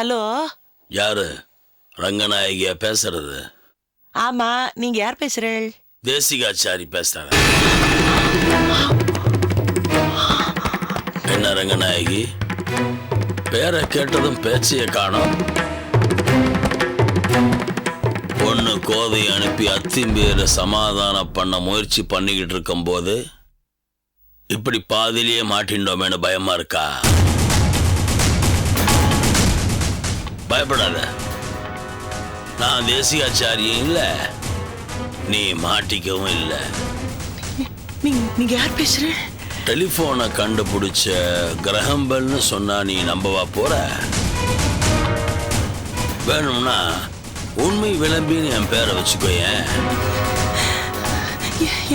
Hello? யாரு? ரங்கநாயகியா பேசுறது? ஆமா நீங்க யார் பேசுறீள்? தேசிகாச்சாரி பேசுறேன் என்ன ரங்கநாயகி? பேரை கேட்டதும் பேச்சைய காணோம். பொண்ணு கோதை அனுப்பி அத்திம்பேரை சமாதானம் பண்ண முயற்சி பண்ணிக்கிட்டு இருக்கும்போது இப்படி பாதியிலேயே மாட்டின்றோமேனு பயமா இருக்கா? பயப்படாத. நான் தேசிகாச்சாரியும் இல்லை. நீ மாட்டிக்கவும் இல்லை. நீங்க யார் பேசுறீள் டெலிஃபோனை கண்டுபிடிச்ச கிரகம்பல்னு சொன்னா நீ நம்பவா போற? வேணும்னா உண்மை விளம்பின்னு என் பேரை வச்சுக்கோயேன்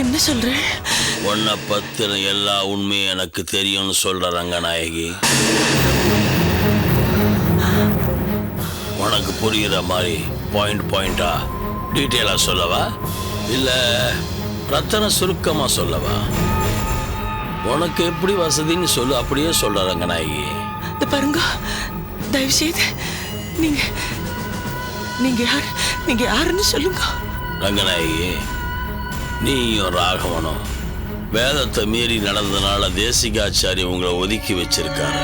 என்ன சொல்ற? உன்னை பத்தின எல்லா உண்மையும் எனக்கு தெரியும்னு சொல்ற ரங்கநாயகி. உனக்கு புரியுற மாதிரி பாயிண்ட் பாயிண்டா டீட்டெயிலாக சொல்லவா? இல்லை ரத்தன சுருக்கமாக சொல்லவா? உனக்கு எப்படி வசதின்னு சொல்லு அப்படியே சொல்ற ரங்கநாயகி. இந்த பாருங்க தயவு செய்து நீங்க நீங்க யார் நீங்க யாருன்னு சொல்லுங்க. ரங்கநாயகி நீயும் ராகவனும் வேதத்தை மீறி நடந்ததுனால தேசிகாச்சாரி உங்களை ஒதுக்கி வச்சிருக்காரு.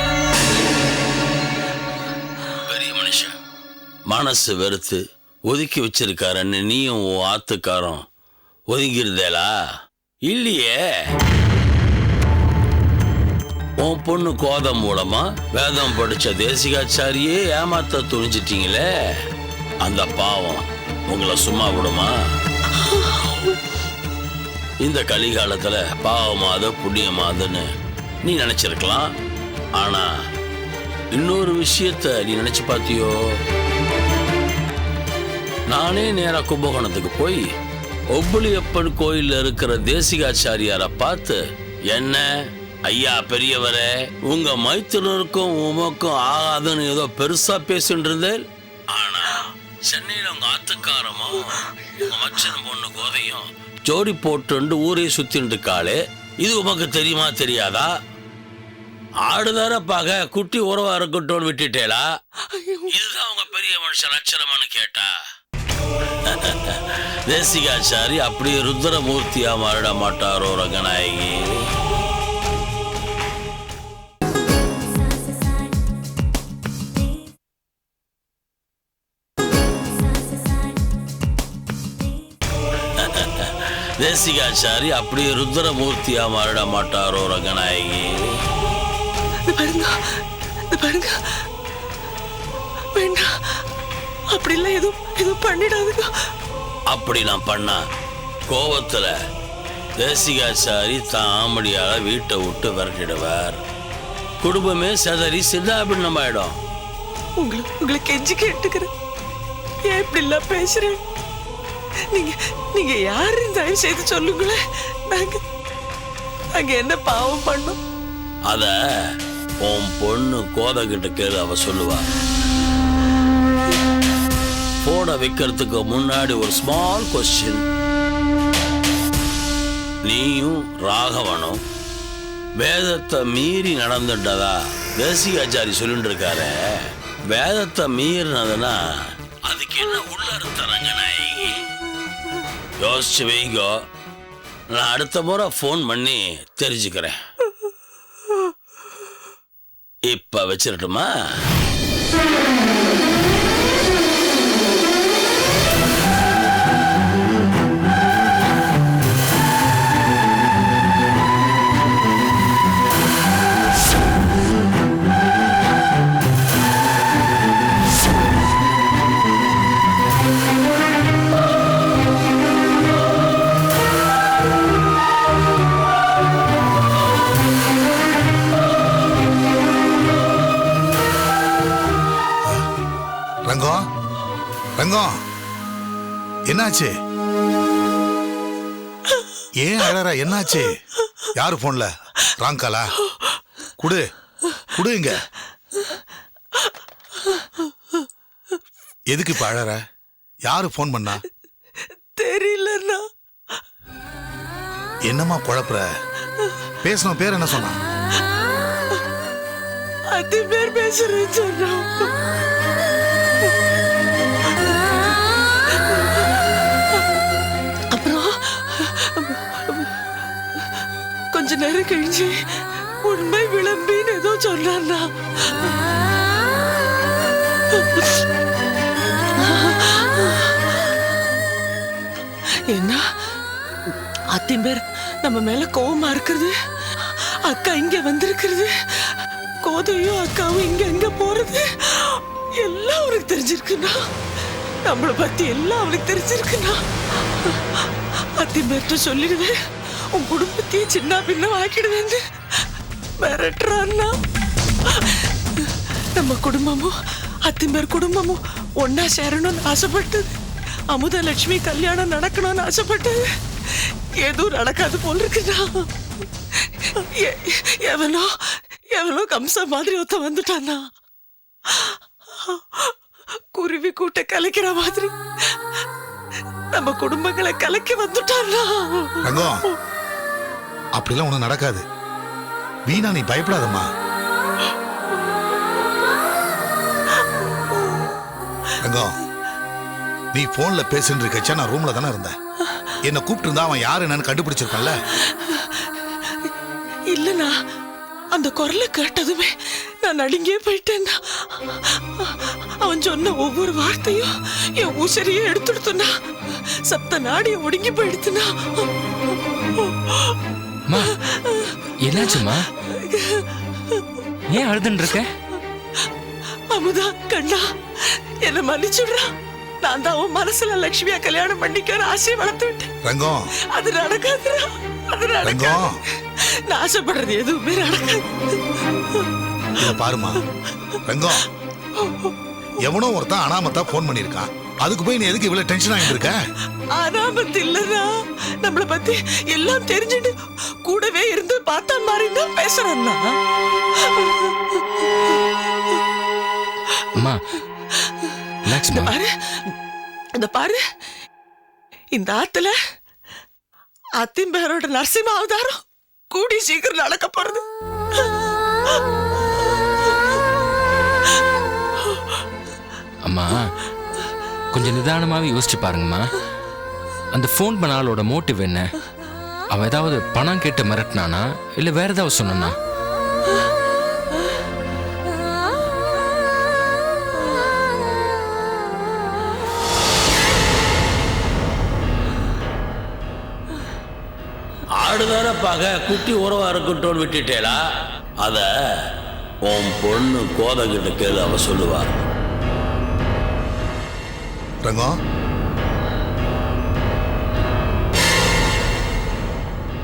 மனசு வெறுத்து ஒதுக்கி வச்சிருக்காருன்னு நீயும் உன் ஆத்துக்காரம் ஒதுங்கிருந்தேலா இல்லையே. உன் பொண்ணு கோதம் மூலமா வேதம் படிச்ச தேசிகாச்சாரியே ஏமாத்த துணிஞ்சிட்டீங்களே. அந்த பாவம் உங்களை சும்மா விடுமா? இந்த கலிகாலத்துல பாவமாத புண்ணியமாதன்னு நீ நினைச்சிருக்கலாம். ஆனா இன்னொரு விஷயத்த நீ நினைச்சு பார்த்தியோ? நானே நேரா கும்பகோணத்துக்கு போய் ஒப்புளியப்பன் கோயில்ல இருக்கிற தேசிகாச்சாரியாரை பார்த்து என்ன? ஐயா பெரியவரே உங்க மைத்துனருக்கும் உமக்கும் ஆகாதுன்னு ஏதோ பெருசா பேசிட்டு இருந்தேன். ஆனா சென்னையில உங்க ஆத்துக்காரமும் உங்க மச்சன் பொண்ணு கோதையும் ஜோடி போட்டு ஊரே சுத்தின்னு இருக்காளே இது உமக்கு தெரியுமா தெரியாதா? ஆடுதார பாக குட்டி உறவா இருக்கட்டும்னு விட்டுட்டேளா? இதுதான் உங்க பெரிய மனுஷன் லட்சணமானு கேட்டா? தேசிகாச்சாரி அப்படியே ருத்ரமூர்த்தியா மாறிட மாட்டாரோ ரங்கநாயகி? தேசிகாச்சாரி அப்படியே ருத்ரமூர்த்தியா மாறிட மாட்டாரோ ரங்கநாயகி? பாருங்க இந்த பாருங்க. வேண்டாம் அப்படிலாம் எதுவும் எதுவும் பண்ணிடாதுங்க. அப்படி நான் பண்ணா கோவத்துல தேசிகாச்சாரி தான் ஆமடியால வீட்டை விட்டு விரட்டிடுவார். குடும்பமே செதறி சிதாபின்னம் ஆயிடும் உங்களை உங்களை கெஞ்சி கேட்டுக்கிறேன். ஏன் இப்படி எல்லாம் பேசுறேன் நீங்க நீங்க யாரு தயவு செய்து சொல்லுங்களேன். நாங்க நாங்க என்ன பாவம் பண்ணோம்? அத உன் பொண்ணு கோதகிட்ட கேளு அவ சொல்லுவா. போட வைக்கிறதுக்கு முன்னாடி ஒரு ஸ்மால் கொஸ்டின் நீயும் ராகவனும் வேதத்தை மீறி நடந்துட்டதா? தேசிகாச்சாரி சொல்லிட்டு இருக்காரு வேதத்தை மீறினதுன்னா அதுக்கு என்ன உள்ள அர்த்தம் நாயகி யோசிச்சு வைங்கோ. நான் அடுத்த முறை ஃபோன் பண்ணி தெரிஞ்சுக்கிறேன். இப்ப வச்சிருட்டுமா? என்னாச்சு? ஏன் அழற? என்னாச்சு? யாரு போன்ல? ராங்காலா குடு. குடு இங்க. எதுக்கு இப்ப அழற? யாரு ஃபோன் பண்ணா? தெரியலண்ணா. என்னம்மா குழப்புற? பேசணும் பேர் என்ன சொன்னா அத்தி பேர் பேசுறேன்னு சொன்னான். நேரம் கழிஞ்சு உண்மை விளம்பின்னு ஏதோ சொன்னான்னா என்ன? அத்திம்பேர் நம்ம மேல கோவமா இருக்கிறது? அக்கா இங்க வந்திருக்கிறது? கோதையும் அக்காவும் இங்க எங்க போறது? எல்லாம் அவனுக்கு தெரிஞ்சிருக்குண்ணா. நம்மளை பத்தி எல்லாம் அவனுக்கு தெரிஞ்சிருக்குண்ணா. அத்திம்பேர்ட்ட சொல்லிடுவேன். உன் குடும்பத்தையே சின்ன பின்ன ஆக்கிடுவேன்னு மிரட்டுறான்னா நம்ம குடும்பமும் அத்திம்பேர் குடும்பமும் ஒன்னா சேரணும்னு ஆசைப்பட்டது அமுதலட்சுமி கல்யாணம் நடக்கணும்னு ஆசைப்பட்டது எதுவும் நடக்காது போல இருக்குதா? எவனோ எவனோ கம்ச மாதிரி ஒருத்த வந்துட்டானா? குருவி கூட்ட கலைக்கிற மாதிரி. நம்ம குடும்பங்களை கலைக்க வந்துட்டானா ரங்கம் அப்படிலாம் ஒன்றும் நடக்காது. வீணா நீ பயப்படாதம்மா. ரங்கம் நீ போன்ல பேசிட்டு இருக்கச்சா நான் ரூம்ல தானே இருந்தேன். என்னை கூப்பிட்டு இருந்தா அவன் யாரு என்னன்னு கண்டுபிடிச்சிருப்பான்ல இல்லனா அந்த குரலை கேட்டதுமே நான் நடுங்கே போயிட்டேன்னா அவன் சொன்ன ஒவ்வொரு வார்த்தையும் என் ஊசரியே எடுத்துடுத்துனா சப்த நாடி ஒடுங்கி போயிடுத்துனா. அம்மா என்னாச்சும்மா ஏன் அழுதுன்னு இருக்க அமுதா கண்ணா என்ன மன்னிச்சுடுறா. நான் தான் உன் மனசுல லட்சுமியா கல்யாணம் பண்ணிக்க ஆசையை வளர்த்து விட்டேன். ரங்கம் அது நடக்காதுடா. அது நடக்காது. நான் ஆசைப்படுறது எதுவுமே நடக்காது. பாருமா. ரங்கம் எவனோ ஒருத்தன் அனாமத்தா ஃபோன் பண்ணியிருக்கான். அதுக்கு போய் நீ எதுக்கு இவ்வளவு டென்ஷன் ஆகிட்டு இருக்க? ஆனாமத்து இல்லடா நம்மள பத்தி எல்லாம் தெரிஞ்சுட்டு கூடவே இருந்து பார்த்தா மாதிரி தான் பேசுறேன்னா. அம்மா இந்த பாரு இந்த பாரு. இந்த ஆத்துல அத்திம்பேரோட நரசிம்ம அவதாரம் கூடி சீக்கிரம் நடக்க போறது. அம்மா கொஞ்சம் நிதானமாவே யோசிச்சு பாருங்கம்மா. அந்த ஃபோன் பண்ண ஆளோட மோட்டிவ் என்ன? அவன் ஏதாவது பணம் கேட்டு மிரட்டினானா? இல்லை வேற ஏதாவது சொன்னானா? ஆடுதார பக குட்டி உறவா இருக்கட்டும்னு விட்டுட்டேடா அத உன் பொண்ணு கோதகிட்ட கேளு அவ சொல்லுவா. ரங்கம்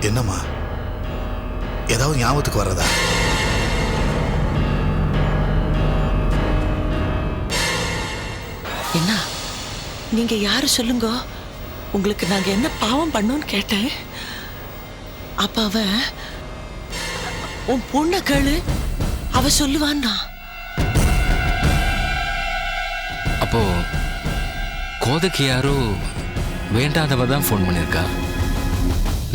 என்னம்மா? ஏதாவது ஞாபகத்துக்கு வர்றதா? என்ன? நீங்க யாரு சொல்லுங்க? உங்களுக்கு நாங்க என்ன பாவம் பண்ணோம்னு கேட்டேன். அப்ப அவ உன் பொண்ண கேளு. அவ சொல்லுவான்னா. அப்போ கோதைக்கு யாரோ வேண்டாதவ தான் ஃபோன் பண்ணியிருக்கா?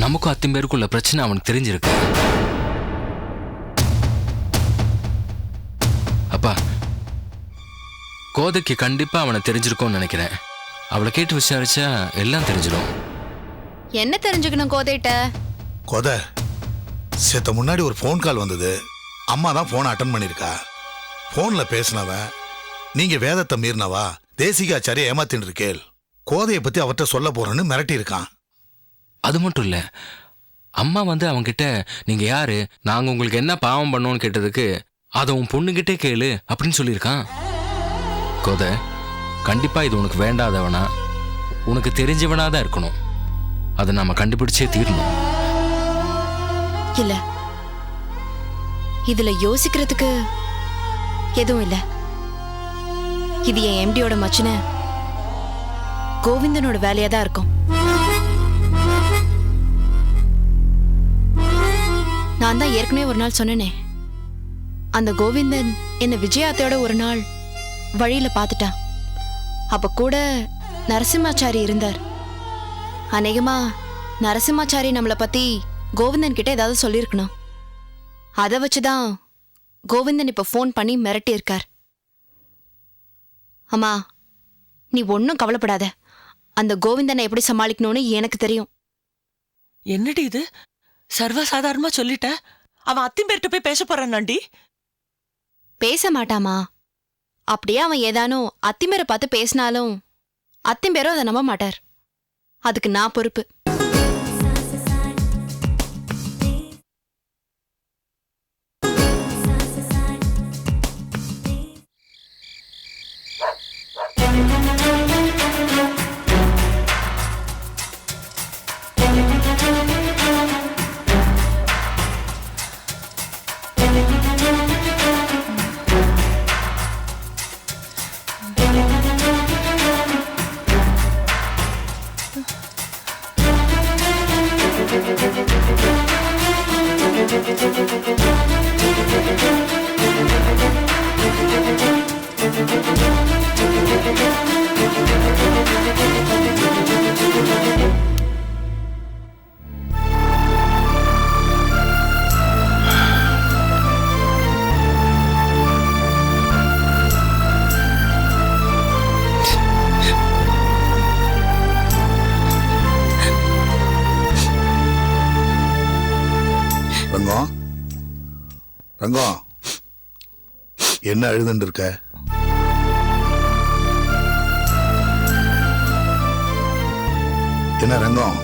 நமக்கும் அத்தனை பேருக்குள்ள பிரச்சனை அவனுக்கு தெரிஞ்சிருக்கு. அப்பா கோதைக்கு கண்டிப்பா அவனை தெரிஞ்சிருக்கும்னு நினைக்கிறேன். அவளை கேட்டு விசாரிச்சா எல்லாம் தெரிஞ்சிடும் என்ன தெரிஞ்சுக்கணும் கோதைட்ட கொத சேத்த முன்னாடி ஒரு ஃபோன் கால் வந்தது. அம்மா தான் ஃபோனை அட்டன் பண்ணியிருக்கா. ஃபோனில் பேசினவன் நீங்க வேதத்தை மீறினவா? தேசிகாச்சாரிய ஏமாத்தின்னு இருக்கேள். கோதையை பத்தி அவர்கிட்ட சொல்ல போறேன்னு மிரட்டி இருக்கான் அது மட்டும் இல்ல அம்மா வந்து அவன்கிட்ட நீங்க யாரு? நாங்க உங்களுக்கு என்ன பாவம் பண்ணோம்னு கேட்டதுக்கு அதை உன் பொண்ணுக்கிட்டே கேளு அப்படின்னு சொல்லியிருக்கான். கொதை கண்டிப்பா இது உனக்கு வேண்டாதவனா? உனக்கு தெரிஞ்சவனா தான் இருக்கணும். அதை நாம கண்டுபிடிச்சே தீரணும். இல்லை. இதில் யோசிக்கிறதுக்கு எதுவும் இல்லை. இது என் எம்டியோட மச்சின கோவிந்தனோட வேலையாக தான் இருக்கும். நான் தான் ஏற்கனவே ஒரு நாள் சொன்னேனே. அந்த கோவிந்தன் என்னை விஜயாத்தையோட ஒரு நாள் வழியில் பார்த்துட்டான் அப்போ கூட நரசிம்மாச்சாரி இருந்தார். அநேகமாக நரசிம்மாச்சாரி நம்மளை பற்றி கோவிந்தன் கிட்ட ஏதாவது சொல்லியிருக்கணும். அதை வச்சு தான் கோவிந்தன் இப்போ ஃபோன் பண்ணி மிரட்டி இருக்கார் அம்மா நீ ஒன்றும் கவலைப்படாத. அந்த கோவிந்தனை எப்படி சமாளிக்கணும்னு எனக்கு தெரியும். என்னடி இது? சர்வசாதாரணமா சொல்லிட்ட. அவன் அத்திம்பேர்ட்ட போய் பேச போறானாண்டி பேச மாட்டாமா? அப்படியே அவன் ஏதானும் அத்திமேரை பார்த்து பேசினாலும் அத்திம்பேரும் அதை நம்ப மாட்டார். அதுக்கு நான் பொறுப்பு. ரங்கம் என்ன அழுதுன்னு இருக்க என்ன ரங்கம்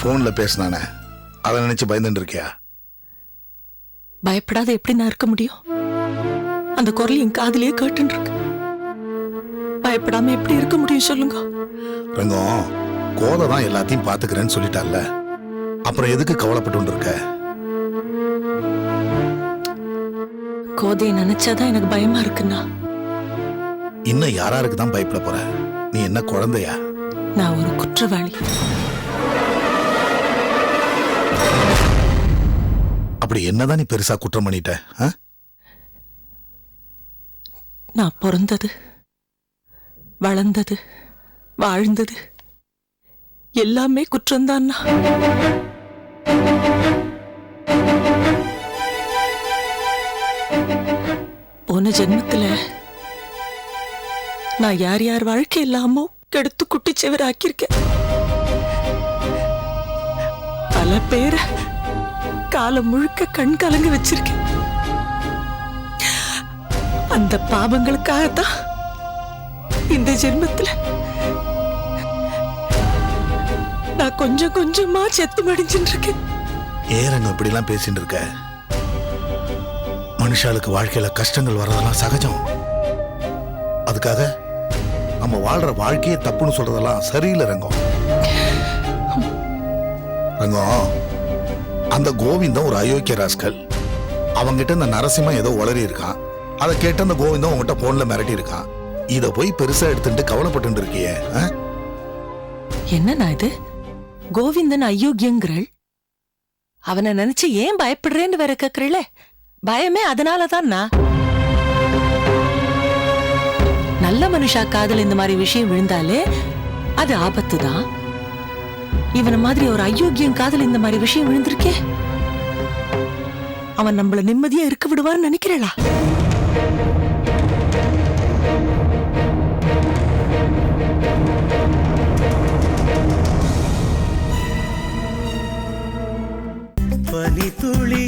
போன்ல பேசினானே அதை நினைச்சு பயந்துட்டு இருக்கியா பயப்படாத எப்படி நான் இருக்க முடியும்? அந்த குரல் என் காதிலேயே கேட்டுன்னு இருக்கு பயப்படாம எப்படி இருக்க முடியும் சொல்லுங்க. ரங்கம் கோதை தான் எல்லாத்தையும் பாத்துக்கிறேன்னு சொல்லிட்டால அப்புறம் எதுக்கு கவலைப்பட்டு இருக்க கோதையை நினைச்சாதான் எனக்கு பயமா இருக்குண்ணா. இன்னும் யாராருக்கு தான் பயப்பட போற? நீ என்ன குழந்தையா? நான் ஒரு குற்றவாளி. அப்படி என்னதான் நீ பெருசா குற்றம் பண்ணிட்ட ஆ? நான் பிறந்தது வளர்ந்தது வாழ்ந்தது எல்லாமே குற்றம்தான்னா போன ஜென்மத்துல நான் யார் யார் வாழ்க்கை இல்லாமோ கெடுத்து குட்டிச்சவர் ஆக்கியிருக்கேன் பல பேரை காலம் முழுக்க கண் கலங்க வச்சிருக்கேன். அந்த பாவங்களுக்காகத்தான் இந்த ஜென்மத்துல நான் கொஞ்சம் கொஞ்சமா செத்து மடிஞ்சுட்டு இருக்கேன் ஏன் ரங்கம் பேசிட்டு இருக்க மனுஷாளுக்கு வாழ்க்கையில கஷ்டங்கள் வர்றதெல்லாம் சகஜம். அதுக்காக நம்ம வாழ்ற வாழ்க்கையே தப்புன்னு சொல்றதெல்லாம் சரியில்லை ரங்கம். ரங்கம் அந்த கோவிந்தம் ஒரு அயோக்கிய ராஸ்கல். அவங்கிட்ட இந்த நரசிம்மம் ஏதோ உளறி இருக்கான். அதை கேட்டு அந்த கோவிந்தம் உங்ககிட்ட போன்ல மிரட்டி இருக்கான். இத போய் பெருசா எடுத்துட்டு கவலைப்பட்டு இருக்கியே என்னண்ணா இது? கோவிந்தன் அயோக்கியங்கிறள்? அவனை நினைச்சு ஏன் பயப்படுறேன்னு வேற கேக்குறீல பயமே அதனால தான் நல்ல மனுஷா காதல் இந்த மாதிரி விஷயம் விழுந்தாலே அது ஆபத்து தான் இவன மாதிரி ஒரு அயோக்கியம் காதல் இந்த மாதிரி விஷயம் விழுந்திருக்கே. அவன் நம்மள நிம்மதியா இருக்க விடுவான்னு நினைக்கிறேளா? பனி துளி